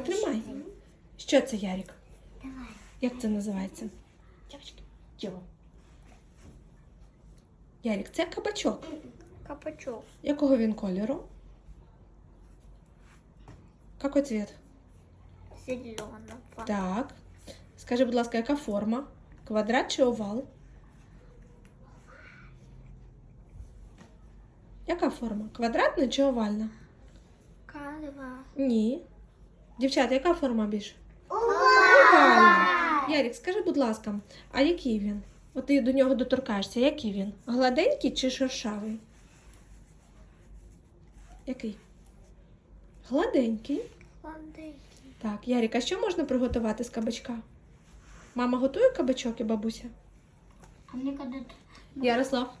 Тримай. Що це, Ярик? Давай. Як це називається? Дівчатки, діло. Ярик, це кабачок. Капачок. Якого він кольору? Какой цвет? Зеленого. Так. Скажи, будь ласка, яка форма? Квадрат чи овал? Яка форма? Квадратна чи овальна? Кадва. Ні. Дівчата, яка форма більше? Овальна. Ярик, скажи, будь ласка, а який він? От ти до нього доторкаєшся, який він? Гладенький чи шершавий? Який? Гладенький. Ладий. Так, Ярик, а що можна приготувати з кабачка? Мама готує кабачок і бабуся? А мне когда-то... Ярослав.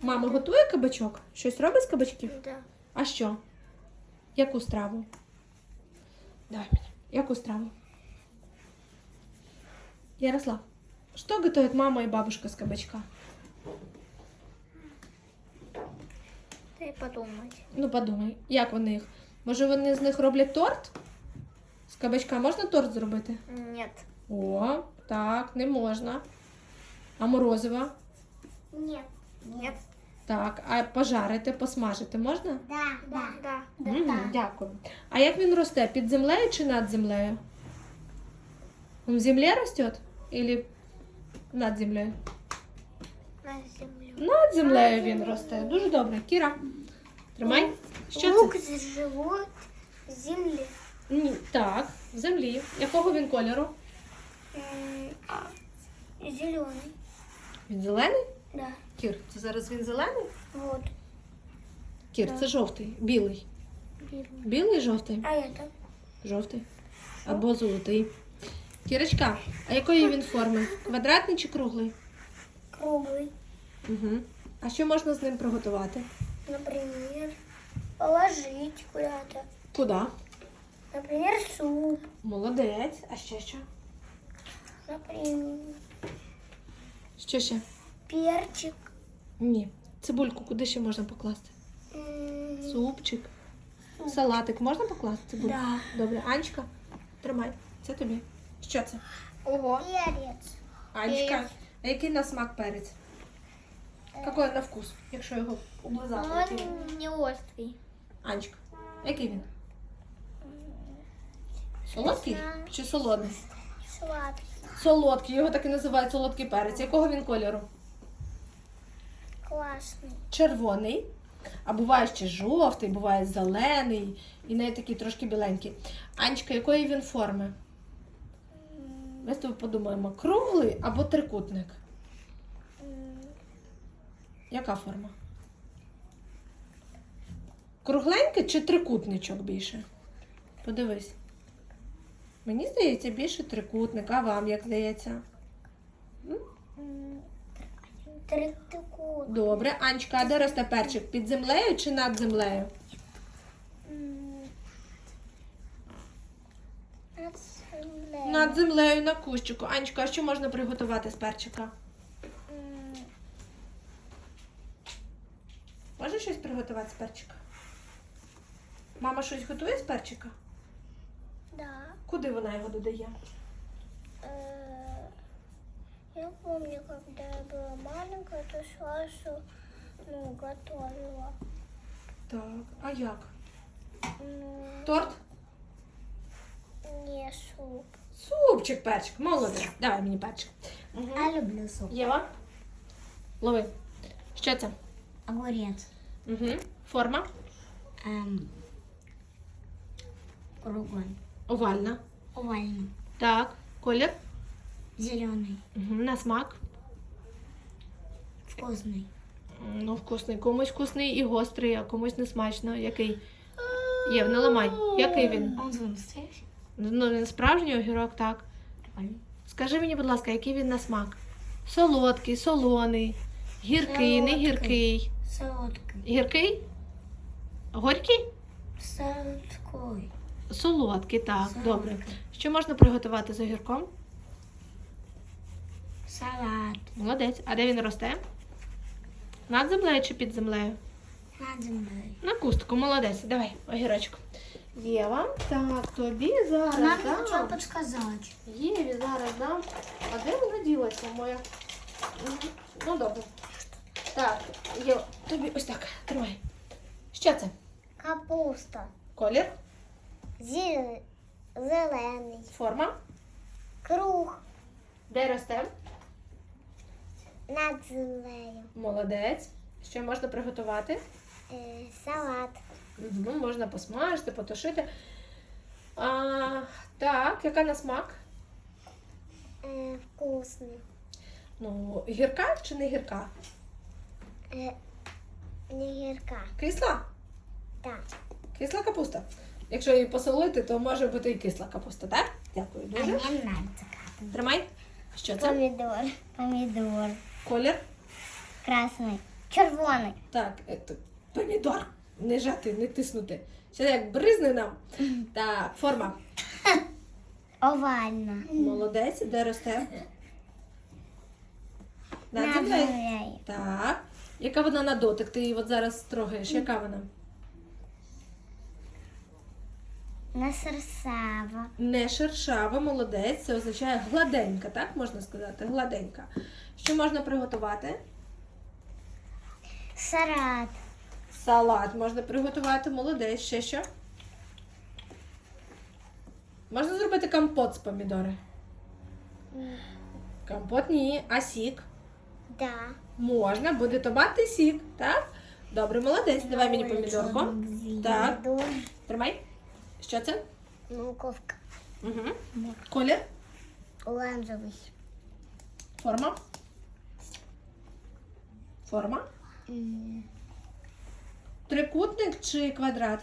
Мама готує кабачок? Щось робить з кабачків? Да. А що? Яку страву? Давай мені. Яку страву? Ярослав, что готовит мама и бабушка с кабачка? Дай подумать. Ну подумай, як вони їх? Може вони з них роблять торт? З кабачка можна торт зробити? Нет. О, так, не можна. А морозиво? Нет. Нет. Так, а пожарити, посмажити можна? Да. Да. Да. Мгм, дякую. А як він росте? Під землею чи над землею? Он в землі росте? Или над землею? На землю. Над землею він росте. Дуже добре. Кіра, тримай. Що Лук це? живет в земле. Ні, так, в землі. Якого він кольору? Зеленый. Він зелений? Да. Кір, це зараз він зелений? Вот. Кір, це жовтий, білий. Белый. Білий жовтий? А это? Жовтий. Або золотий. Кірочка, а якої він форми? Квадратний чи круглий? Круглый. Угу. А що можна з ним приготувати? Например, положить куда-то. Куди? Например, суп. Молодець. А ще що? Например, Що ще? Перчик. Ні. Цибульку куди ще можна покласти? Супчик. Салатик можна покласти цибульку? Да. Добре, Анечка, тримай. Це тобі. Що це? Ого. Перец. Анечка, Перець. а який на смак перець? Який на вкус, якщо його облизати? який він? Не острый. Анечка, який він? Солодкий чи солодний? Сладкий. Солодкий, його так і називають солодкий перець. Якого він кольору? Классный. червоний, а буває ще жовтий, буває зелений і навіть такий трошки біленький. Анечка, якої він форми? Ми з тобою подумаємо, круглий або трикутник? Яка форма? Кругленький чи трикутничок більше? Подивись. Мені здається, більше трикутник, а вам як здається? Трикутник. Добре, Анечка, а де росте перчик? Під землею чи над землею? Над землею. Над землею на кущику. Анечка, а що можна приготувати з перчика? М, Можеш щось приготувати з перчика? Мама щось готує з перчика? Да. Куди вона його додає? маленькая, то Сашу ну, готовила. Так, а як? Ну, Торт? не суп. Супчик, перчик, молодець. Давай мені перчик. Угу. люблю суп. Єва? Лови. Що це? Огурец. Угу. Форма? Эм, круглый. Овальна. Овальный. Так. Колір? Зеленый. Угу. На смак. Вкусный. М, Ну, вкусний. Комусь вкусний і гострий, а комусь не смачно. Який? Єв, не ламай. Який він? Он? Ну, він справжній огірок, так. Скажи мені, будь ласка, який він на смак? Солодкий, солоний, гіркий, не гіркий. Солодкий. Гіркий? Горький? Солодкий. Солодкий, так, Солодкий. добре. Що можна приготувати з огірком? Салат. Молодець. А де він росте? Над землею чи під землею? Над землей. На кустку, молодець. Давай, огірочку. Єва, так, тобі зараз Нам дам. хотел подсказать. Єві зараз дам. А де вона ділася моя? Ну добре. Так, Єва, тобі ось так. Тримай. Що це? Капуста. Колір, Зі- Зелений. форма, Круг де росте? Над землею. Молодець. Що можна приготувати? Е, салат. Угу, можна посмажити, потушити. А, так, яка на смак? Е, вкусний. Ну, гірка чи не гірка? Е, не гірка. Кисла? Так. Кисла капуста. Якщо її посолити, то може бути і кисла капуста, так? Дякую дуже. нравится Тримай. Що це? Помидор. Помидор. Колір? Красний. Червоний. Так, это, помідор. Не жати, не тиснути. Ще як бризне нам. Так, форма. Овальна. Молодець, де росте? На землею. Так. Яка вона на дотик? Ти її от зараз трогаєш. Яка вона? Насерсава. Не шершава, молодець. Це означає гладенька, так можна сказати? Гладенька. Що можна приготувати? Салат. Салат можна приготувати, молодець. Ще що? Можна зробити компот з помідори? Компот ні, а сік? Да. Можна, буде томатний сік, так? Добре, молодець. Давай мені помідорку. Так. Тримай. Що це? Морковка. Угу. Колір, Оранжевий. форма. Форма. М, Трикутник чи квадрат?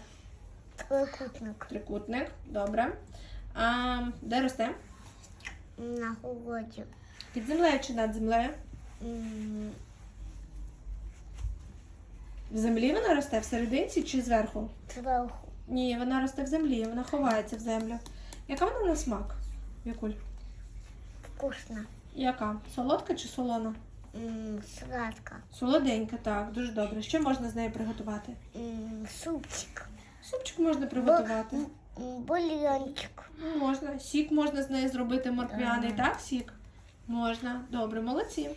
Трикутник. Трикутник. Добре. А де росте? На городі. Під землею чи над землею? М, В землі вона росте всерединці чи зверху? Зверху. Ні, вона росте в землі, вона ховається в землю. Яка вона на смак? Вікуль? Вкусно. Яка? Солодка чи солона? М. Солоденька, так, дуже добре. Що можна з нею приготувати? М, Супчик. Супчик можна приготувати. М, Бульйончик. Ну, Можна. Сік можна з нею зробити морквяний, так? Сік? Можна. Добре, молодці.